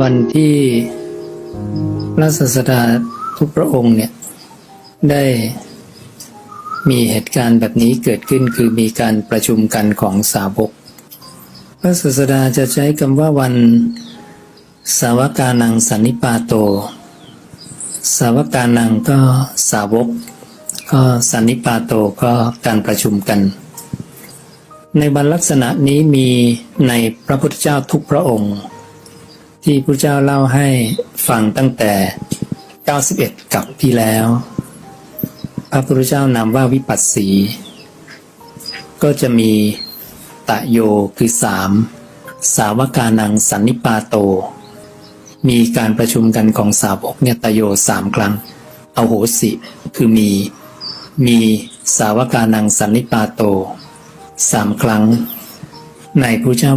วันที่พระศาสดาทุกพระองค์เนี่ยได้มีเหตุการณ์แบบนี้เกิดขึ้นคือมีการประชุมกันของสาวก พระศาสดาจะใช้คำว่าวันสาวกานังสันนิปาโต สาวกานังก็สาวก ก็สันนิปาโตก็การประชุมกัน ในวันลักษณะนี้มีในพระพุทธเจ้าทุกพระองค์ ที่พระเจ้าเล่าให้ฟังตั้งแต่ 91 กับที่แล้ว พระพุทธเจ้านามว่าวิปัสสี ก็จะมีตะโยคือสามสาวกานังสันนิปาโต มีการประชุมกันของสาวกเนี่ยตะโยสามครั้งอโหสิคือมี มีสาวกานังสันนิปาโตสามครั้งในพระเจ้า